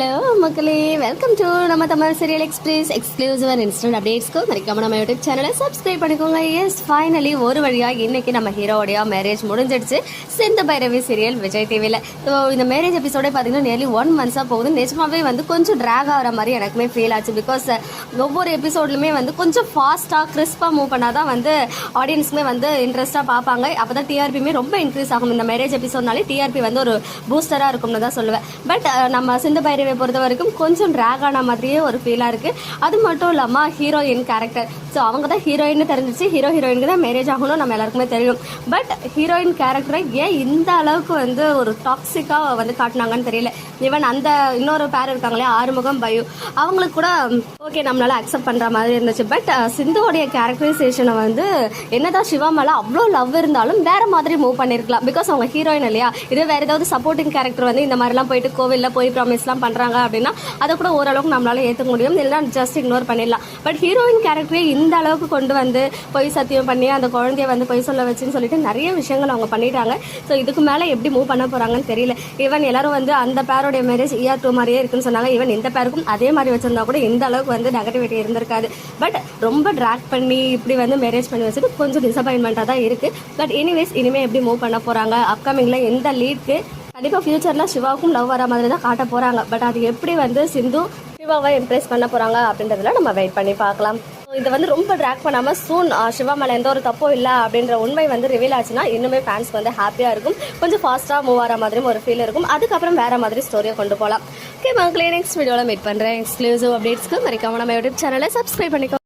Hello மக்களே. Welcome to நம்ம Tamil serial express exclusive and instant அப்டேட்ஸ்க்கு மறக்காம நம்ம யூடியூப் சேனலை சப்ஸ்கிரைப் பண்ணிக்கோங்க. எஸ் ஃபைனலி ஒரு வழியாக இன்னைக்கு நம்ம ஹீரோடைய மேரேஜ் முடிஞ்சிடுச்சு. சிந்த பைரவி சீரியல் விஜய் டிவியில் ஸோ இந்த மேரேஜ் எபிசோடே பார்த்தீங்கன்னா நியர்லி ஒன் மந்த்ஸாக போகுது. நிஜமாவே வந்து கொஞ்சம் ட்ராக் ஆகிற மாதிரி எனக்குமே ஃபீல் ஆச்சு. பிகாஸ் ஒவ்வொரு எபிசோட்லுமே வந்து கொஞ்சம் ஃபாஸ்ட்டாக கிறிஸ்பாக மூவ் பண்ணால் தான் வந்து ஆடியன்ஸுமே வந்து இன்ட்ரெஸ்ட்டாக பார்ப்பாங்க. அப்போ தான் டிஆர்பியுமே ரொம்ப இன்க்ரீஸ் ஆகும். இந்த மேரேஜ் எபிசோட்னாலே டிஆர்பி வந்து ஒரு பூஸ்டராக இருக்கும்னு தான் சொல்லுவேன். பட் நம்ம சிந்த பைரவி பொறுத்த வரைக்கும் கொஞ்சம் ட்ராக் ஆன மாதிரியே ஒரு ஃபீலாக இருக்குது அது மட்டும் இல்லாமல் ஹீரோயின் கேரக்டர் ஸோ அவங்க தான் ஹீரோயின்னு தெரிஞ்சிச்சு. ஹீரோ ஹீரோயினுக்கு தான் மேரேஜ் ஆகணும் நம்ம எல்லாருக்குமே தெரியும். பட் ஹீரோயின் கேரக்டரை ஏன் இந்த அளவுக்கு வந்து ஒரு டாக்ஸிக்காக வந்து காட்டினாங்கன்னு தெரியல. ஈவன் அந்த இன்னொரு பேர் இருக்காங்களே ஆறுமுகம் பயு. அவங்களுக்கு கூட ஓகே நம்மளால அக்செப்ட் பண்ணுற மாதிரி இருந்துச்சு. பட் சிந்துவோடைய கேரக்டரைசேஷனை வந்து என்னதான் சிவா மேலே அவ்வளோ லவ் இருந்தாலும் வேற மாதிரி மூவ் பண்ணியிருக்கலாம் பிகாஸ் அவங்க ஹீரோயின் இல்லையா? இதே வேற ஏதாவது சப்போர்ட்டிங் கேரக்டர் வந்து இந்த மாதிரிலாம் போயிட்டு கோவிலில் போய் ப்ராமிஸ்லாம் பண்ணுறாங்க அப்படின்னா அதை கூட ஓரளவுக்கு நம்மளால ஏற்றுக்க முடியும். இல்லைன்னா ஜஸ்ட் இக்னோர் பண்ணிடலாம். பட் ஹீரோயின் கேரக்டரே இந்த அளவுக்கு கொண்டு வந்து பொய் சத்தியம் பண்ணி அந்த குழந்தைய வந்து பொய் சொல்ல வச்சுன்னு சொல்லிட்டு நிறைய விஷயங்கள் அவங்க பண்ணிட்டாங்க. ஸோ இதுக்கு மேலே எப்படி மூவ் பண்ண போகிறாங்கன்னு தெரியல. ஈவன் எல்லாரும் வந்து அந்த பேரோடைய மேரேஜ் இயர் டூ மாதிரியே இருக்குன்னு சொன்னாங்க. ஈவன் இந்த பேருக்கும் அதே மாதிரி வச்சுருந்தா கூட இந்த அளவுக்கு வந்து நெகட்டிவிட்டி இருந்திருக்காது. பட் ரொம்ப ட்ராக் பண்ணி இப்படி வந்து மேரேஜ் பண்ணி வச்சுட்டு கொஞ்சம் டிசப்பாயின்மெண்ட்டாக தான் இருக்குது பட் எனிவேஸ் இனிமேல் எப்படி மூவ் பண்ண போகிறாங்க அப்கமிங்கில் எந்த லீட்க்கு கண்டிப்பாக ஃபியூச்சரில் சிவாவுக்கும் லவ் வர மாதிரி தான் காட்ட போகிறாங்க பட் அது எப்படி வந்து சிந்து சிவாவை இம்ப்ரெஸ் பண்ண போகிறாங்க அப்படின்றதுல நம்ம வெயிட் பண்ணி பார்க்கலாம். ஸோ இதை வந்து ரொம்ப ட்ராக் பண்ணாமல் சூன் சிவா மேலே எந்த ஒரு தப்பும் இல்லை அப்படின்ற உண்மை வந்து ரிவீல் ஆச்சுன்னா இன்னுமே ஃபேன்ஸ்க்கு வந்து ஹாப்பியாக இருக்கும். கொஞ்சம் ஃபாஸ்ட்டாக மூவ் ஆகிற மாதிரியும் ஒரு ஃபீல் இருக்கும். அதுக்கப்புறம் வேறு மாதிரி ஸ்டோரியை கொண்டு போகலாம் ஓகே மக்களே நெக்ஸ்ட் வீடியோவில் மீட் பண்ணுறேன் எக்ஸ்க்ளூசிவ் அப்டேட்ஸ்க்கு மறக்காம நம்ம யூடியூப் சேனலை சப்ஸ்கிரைப் பண்ணிக்கோ